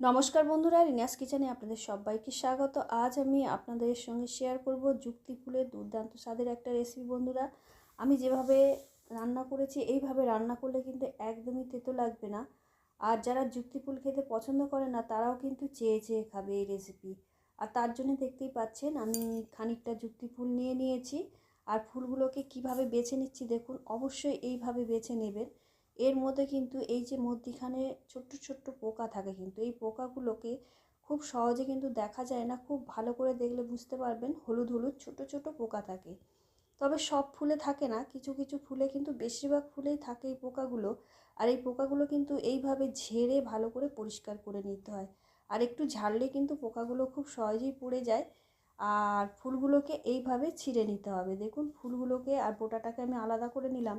নমস্কার বন্ধুরা, রিনাস কিচেনে আপনাদের সবাইকে স্বাগত। আজ আমি আপনাদের সঙ্গে শেয়ার করব যুক্তি ফুলের দুর্দান্ত স্বাদের একটা রেসিপি বন্ধুরা। আমি যেভাবে রান্না করেছি, এইভাবে রান্না করলে কিন্তু একদমই তেতো লাগবে না। আর যারা যুক্তি ফুল খেতে পছন্দ করে না, তারাও কিন্তু চেয়ে চেয়ে খাবে এই রেসিপি আর তার জন্য দেখতেই পাচ্ছেন, আমি খানিকটা যুক্তি ফুল নিয়ে নিয়েছি। আর ফুলগুলোকে কীভাবে বেছে নিচ্ছি দেখুন, অবশ্যই এইভাবে বেছে নেবেন। এর মধ্যে কিন্তু এই যে মধ্যিখানে ছোট্ট ছোট্ট পোকা থাকে কিন্তু এই পোকাগুলোকে খুব সহজে কিন্তু দেখা যায় না। খুব ভালো করে দেখলে বুঝতে পারবেন হলুদ হলুদ ছোট ছোট পোকা থাকে। তবে সব ফুলে থাকে না, কিছু কিছু ফুলে কিন্তু বেশিরভাগ ফুলেই থাকে এই পোকাগুলো। আর এই পোকাগুলো কিন্তু এইভাবে ঝেড়ে ভালো করে পরিষ্কার করে নিতে হয়। আর একটু ঝাড়লে কিন্তু পোকাগুলো খুব সহজেই পড়ে যায়। আর ফুলগুলোকে এইভাবে ছিঁড়ে নিতে হবে। দেখুন ফুলগুলোকে আর বোটাটাকে আমি আলাদা করে নিলাম।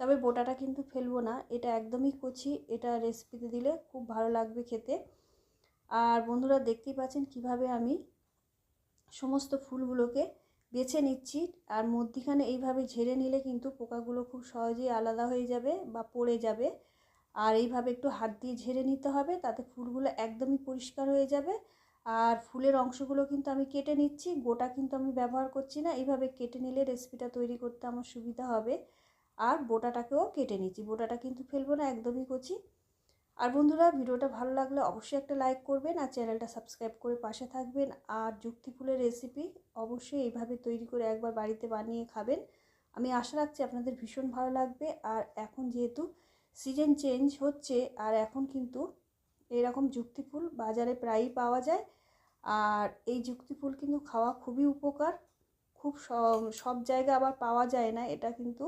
তবে বোটাটা কিন্তু ফেলব না, এটা একদমই কচি, এটা রেসিপিতে দিলে খুব ভালো লাগবে খেতে। আর বন্ধুরা দেখতেই পাচ্ছেন কীভাবে আমি সমস্ত ফুলগুলোকে বেছে নিচ্ছি, আর মধ্যিখানে এইভাবে ঝেড়ে নিলে কিন্তু পোকাগুলো খুব সহজেই আলাদা হয়ে যাবে বা পড়ে যাবে। আর এইভাবে একটু হাত দিয়ে ঝেড়ে নিতে হবে, তাতে ফুলগুলো একদমই পরিষ্কার হয়ে যাবে। আর ফুলের অংশগুলো কিন্তু আমি কেটে নিচ্ছি, গোটা কিন্তু আমি ব্যবহার করছি না, এইভাবে কেটে নিলে রেসিপিটা তৈরি করতে আমার সুবিধা হবে। আর বোটাটাকেও কেটে নিচ্ছি। বোটাটা কিন্তু ফেলব না, একদমই কচি। আর বন্ধুরা, ভিডিওটা ভালো লাগলে অবশ্যই একটা লাইক করবেন আর চ্যানেলটা সাবস্ক্রাইব করে পাশে থাকবেন। আর যুক্তি ফুলের রেসিপি অবশ্যই এইভাবে তৈরি করে একবার বাড়িতে বানিয়ে খাবেন। আমি আশা রাখছি আপনাদের ভীষণ ভালো লাগবে। আর এখন যেহেতু সিজন চেঞ্জ হচ্ছে, আর এখন কিন্তু এরকম যুক্তি ফুল বাজারে প্রায়ই পাওয়া যায়। আর এই যুক্তি ফুল কিন্তু খাওয়া খুবই উপকার। খুব সব জায়গায় আবার পাওয়া যায় না, এটা কিন্তু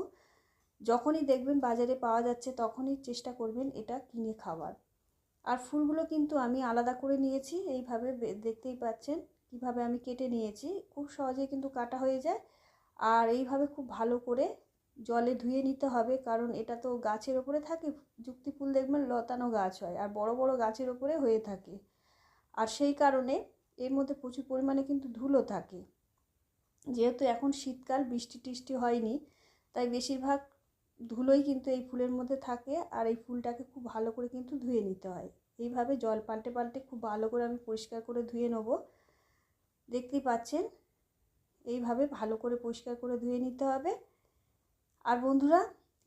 যখনই দেখবেন বাজারে পাওয়া যাচ্ছে, তখনই চেষ্টা করবেন এটা কিনে খাওয়ার। আর ফুলগুলো কিন্তু আমি আলাদা করে নিয়েছি, এইভাবে দেখতেই পাচ্ছেন কীভাবে আমি কেটে নিয়েছি। খুব সহজে কিন্তু কাটা হয়ে যায়। আর এইভাবে খুব ভালো করে জলে ধুয়ে নিতে হবে, কারণ এটা তো গাছের ওপরে থাকে। যুক্তি ফুল দেখবেন লতানো গাছ হয়, আর বড় বড় গাছের ওপরে হয়ে থাকে। আর সেই কারণে এর মধ্যে প্রচুর পরিমাণে কিন্তু ধুলো থাকে। যেহেতু এখন শীতকাল, বৃষ্টি টিষ্টি হয়নি, তাই বেশিরভাগ ধুলোই কিন্তু এই ফুলের মধ্যে থাকে আর এই ফুলটাকে খুব ভালো করে কিন্তু ধুয়ে নিতে হয়। এইভাবে জল পাল্টে পাল্টে খুব ভালো করে আমি পরিষ্কার করে ধুয়ে নেব। দেখতেই পাচ্ছেন? এইভাবে ভালো করে পরিষ্কার করে ধুয়ে নিতে হবে। আর বন্ধুরা,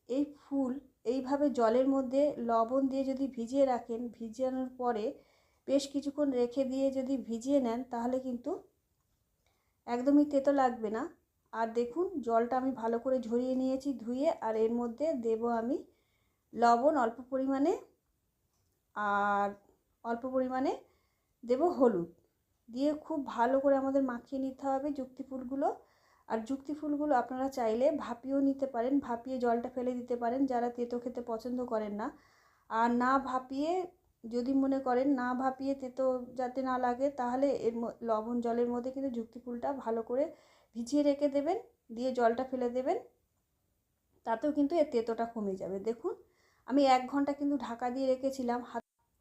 এই ফুল এইভাবে জলের মধ্যে লবণ দিয়ে যদি ভিজিয়ে রাখেন, ভিজানোর পরে বেশ কিছুক্ষণ রেখে দিয়ে যদি ভিজিয়ে নেন, তাহলে কিন্তু একদমই তেতো লাগবে না। আর দেখুন, জলটা আমি ভালো করে ঝরিয়ে নিয়েছি ধুয়ে, আর এর মধ্যে দেব আমি লবণ অল্প পরিমাণে, আর অল্প পরিমাণে দেব হলুদ। দিয়ে খুব ভালো করে আমাদের মাখিয়ে নিতে হবে যুক্তি ফুলগুলো। আর যুক্তি ফুলগুলো আপনারা চাইলে ভাপিয়েও নিতে পারেন, ভাপিয়ে জলটা ফেলে দিতে পারেন যারা তেতো খেতে পছন্দ করেন না। আর না ভাপিয়ে যদি মনে করেন, না ভাপিয়ে তেতো যাতে না লাগে, তাহলে এর লবণ জলের মধ্যে কিন্তু যুক্তি ফুলটা ভালো করে ভিজিয়ে রেখে দেবেন দিয়ে জলটা ফেলে দেবেন তাতেও কিন্তু এর তেতোটা কমে যাবে। দেখুন আমি এক ঘণ্টা কিন্তু ঢাকা দিয়ে রেখেছিলাম।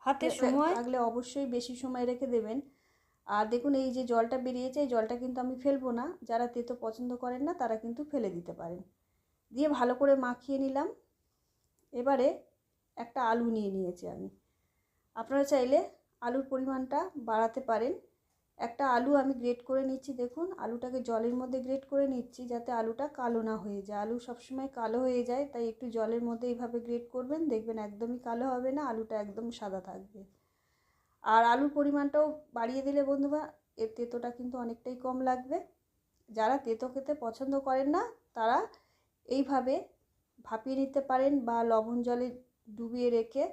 হাতে সময়? লাগলে অবশ্যই বেশি সময় রেখে দেবেন। আর দেখুন এই যে জলটা বেরিয়েছে এই জলটা কিন্তু আমি ফেলব না। যারা তেতো পছন্দ করেন না তারা কিন্তু ফেলে দিতে পারেন। দিয়ে ভালো করে মাখিয়ে নিলাম। এবারে একটা আলু নিয়ে নিয়েছি আমি। আপনারা চাইলে আলুর পরিমাণটা বাড়াতে পারেন। একটা আলু আমি গ্রেট করে নিচ্ছি, দেখুন, আলুটাকে জলের মধ্যে গ্রেট করে নিচ্ছি যাতে আলুটা কালো না হয়ে যায়। আলু সবসময় কালো হয়ে যায়, তাই একটু জলের মধ্যে এইভাবে গ্রেট করবেন, দেখবেন একদমই কালো হবে না, আলুটা একদম সাদা থাকবে। আর আলুর পরিমাণটাও বাড়িয়ে দিলে বন্ধুরা, এর তেতোটা কিন্তু অনেকটাই কম লাগবে। যারা তেতো খেতে পছন্দ করেন না, তারা এইভাবে ভাপিয়ে নিতে পারেন বা লবণ জলে ডুবিয়ে রেখে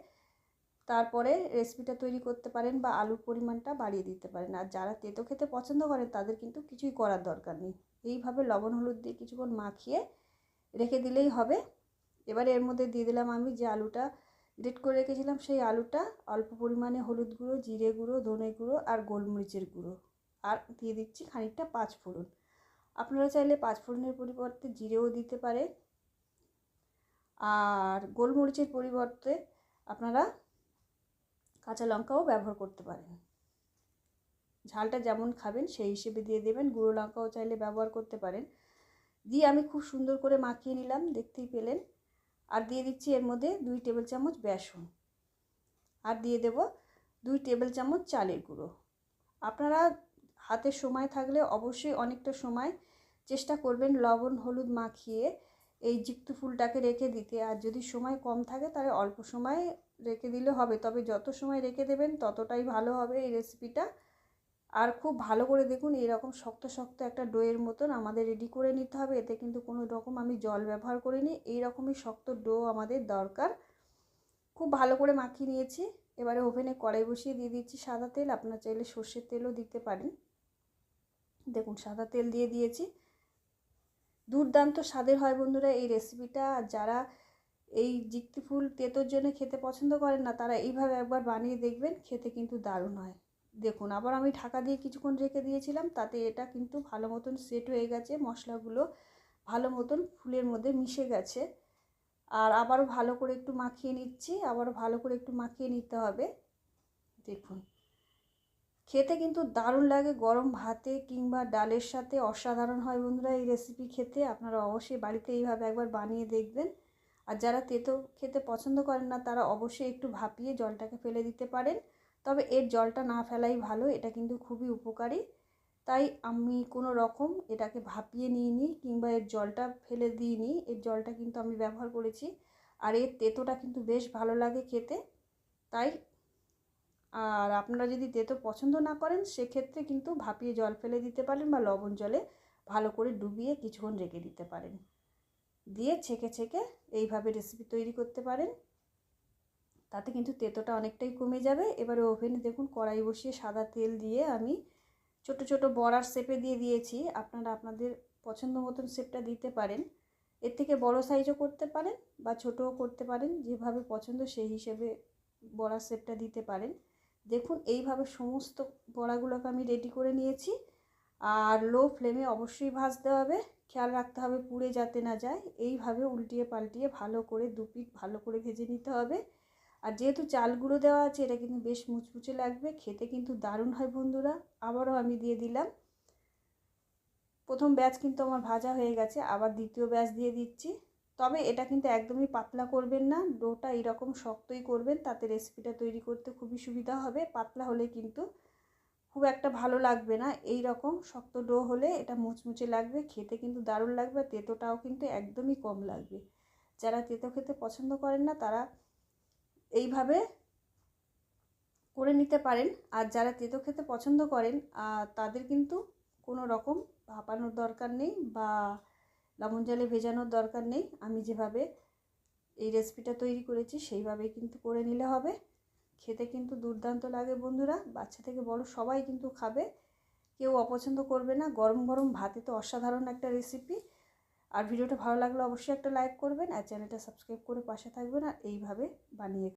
তারপরে রেসিপিটা তৈরি করতে পারেন বা আলুর পরিমাণটা বাড়িয়ে দিতে পারেন। আর যারা তেতো খেতে পছন্দ করেন, তাদের কিন্তু কিছুই করার দরকার নেই। এইভাবে লবণ, হলুদ দিয়ে কিছুক্ষণ মাখিয়ে রেখে দিলেই হবে। এবারে এর মধ্যে দিয়ে দিলাম আমি যে আলুটা গ্রেট করে রেখেছিলাম, সেই আলুটা অল্প পরিমাণে হলুদ গুঁড়ো, জিরে গুঁড়ো, ধনে গুঁড়ো আর গোলমরিচের গুঁড়ো। আর দিয়ে দিচ্ছি খানিকটা পাঁচ ফোড়ন। আপনারা চাইলে পাঁচ ফোড়নের পরিবর্তে জিরেও দিতে পারে আর গোলমরিচের পরিবর্তে আপনারা কাঁচা লঙ্কাও ব্যবহার করতে পারেন। ঝালটা যেমন খাবেন, সেই হিসেবে দিয়ে দেবেন। গুঁড়ো লঙ্কাও চাইলে ব্যবহার করতে পারেন। দিয়ে আমি খুব সুন্দর করে মাখিয়ে নিলাম, দেখতেই পেলেন। আর দিয়ে দিচ্ছি এর মধ্যে দুই টেবিল চামচ বেসন। আর দিয়ে দেব দুই টেবিল চামচ চালের গুঁড়ো। আপনারা হাতে সময় থাকলে অবশ্যই অনেকটা সময় চেষ্টা করবেন লবণ, হলুদ মাখিয়ে এই জিক্তু ফুলটাকে রেখে দিতে। আর যদি সময় কম থাকে, তাহলে অল্প সময় রেখে দিলে হবে। তবে যত সময় রেখে দেবেন, ততটাই ভালো হবে এই রেসিপিটা আর খুব ভালো করে দেখুন, এরকম শক্ত শক্ত একটা ডোয়ের মতন আমাদের রেডি করে নিতে হবে। এতে কিন্তু কোনো রকম আমি জল ব্যবহার করিনি। এই রকমই শক্ত ডো আমাদের দরকার। খুব ভালো করে মাখিয়ে নিয়েছি। এবারে ওভেনে কড়াই বসিয়ে দিয়ে দিচ্ছি সাদা তেল। আপনার চাইলে সর্ষের তেলও দিতে পারেন। দেখুন, সাদা তেল দিয়ে দিয়েছি। দুর্দান্ত স্বাদের হয় বন্ধুরা এই রেসিপিটা যারা এই জিক্তি ফুল তেতোর জন্য খেতে পছন্দ করেন না, তারা এইভাবে একবার বানিয়ে দেখবেন, খেতে কিন্তু দারুণ হয়। দেখুন, আবার আমি ঢাকা দিয়ে কিছুক্ষণ রেখে দিয়েছিলাম, তাতে এটা কিন্তু ভালো মতন সেট হয়ে গেছে, মশলাগুলো ভালো মতন ফুলের মধ্যে মিশে গেছে। আর আবারও ভালো করে একটু মাখিয়ে নিচ্ছি, আবারও ভালো করে একটু মাখিয়ে নিতে হবে। দেখুন, খেতে কিন্তু দারুণ লাগে, গরম ভাতে কিংবা ডালের সাথে অসাধারণ হয় বন্ধুরা এই রেসিপি খেতে, আপনারা অবশ্যই বাড়িতে এইভাবে একবার বানিয়ে দেখবেন। আর যারা তেতো খেতে পছন্দ করেন না, তারা অবশ্যই একটু ভাপিয়ে জলটাকে ফেলে দিতে পারেন। তবে এর জলটা না ফেলাই ভালো, এটা কিন্তু খুবই উপকারী। তাই আমি কোনো রকম এটাকে ভাপিয়ে নিই কিংবা এর জলটা ফেলে দিইনি। এর জলটা কিন্তু আমি ব্যবহার করেছি আর এর তেতোটা কিন্তু বেশ ভালো লাগে খেতে। তাই আর আপনারা যদি তেতো পছন্দ না করেন, সেক্ষেত্রে কিন্তু ভাপিয়ে জল ফেলে দিতে পারেন বা লবণ জলে ভালো করে ডুবিয়ে কিছুক্ষণ রেখে দিতে পারেন। দিয়ে ছেঁকে ছেঁকে এইভাবে রেসিপি তৈরি করতে পারেন। তাতে কিন্তু তেতোটা অনেকটাই কমে যাবে। এবারে ওভেনে দেখুন কড়াই বসিয়ে সাদা তেল দিয়ে আমি ছোট ছোট বড়ার শেপে দিয়ে দিয়েছি। আপনারা আপনাদের পছন্দ মতন শেপটা দিতে পারেন। এর থেকে বড় সাইজও করতে পারেন বা ছোটও করতে পারেন। যেভাবে পছন্দ সেই হিসেবে বড়ার শেপটা দিতে পারেন। দেখুন এইভাবে সমস্ত বড়াগুলোকে আমি রেডি করে নিয়েছি। আর লো ফ্লেমে অবশ্যই ভাজতে হবে। খেয়াল রাখতে হবে পুড়ে যাতে না যায়। এইভাবে উল্টিয়ে পাল্টিয়ে ভালো করে দু পিঠ ভালো করে ভেজে নিতে হবে। আর যেহেতু চাল গুঁড়ো দেওয়া আছে, এটা কিন্তু বেশ মুচমুচে লাগবে। খেতে কিন্তু দারুণ হয় বন্ধুরা। আবারও আমি দিয়ে দিলাম। প্রথম ব্যাচ কিন্তু আমার ভাজা হয়ে গেছে, আবার দ্বিতীয় ব্যাচ দিয়ে দিচ্ছি। তবে এটা কিন্তু একদমই পাতলা করবেন না, ডোটা এরকম শক্তই করবেন, তাতে রেসিপিটা তৈরি করতে খুবই সুবিধা হবে। পাতলা হলে কিন্তু খুব একটা ভালো লাগবে না। এই রকম শক্ত ডো হলে এটা মুচমুচে লাগবে, খেতে কিন্তু দারুণ লাগবে তেতোটাও কিন্তু একদমই কম লাগবে। যারা তেতো খেতে পছন্দ করেন না, তারা এইভাবে করে নিতে পারেন। আর যারা তেতো খেতে পছন্দ করেন তাদের কিন্তু কোনো রকম ভাপানোর দরকার নেই বা লবণ জলে ভেজানোর দরকার নেই। আমি যেভাবে এই রেসিপিটা তৈরি করেছি সেইভাবেই কিন্তু করে নিলে হবে। খেতে কিন্তু দুর্দান্ত লাগে বন্ধুরা। বাচ্চা থেকে বড় সবাই কিন্তু খাবে। কেউ অপছন্দ করবে না। গরম গরম ভাতে তো অসাধারণ একটা রেসিপি আর ভিডিওটা ভালো লাগলে অবশ্যই একটা লাইক করবেন আর চ্যানেলটা সাবস্ক্রাইব করে পাশে থাকবেন আর এইভাবে বানিয়ে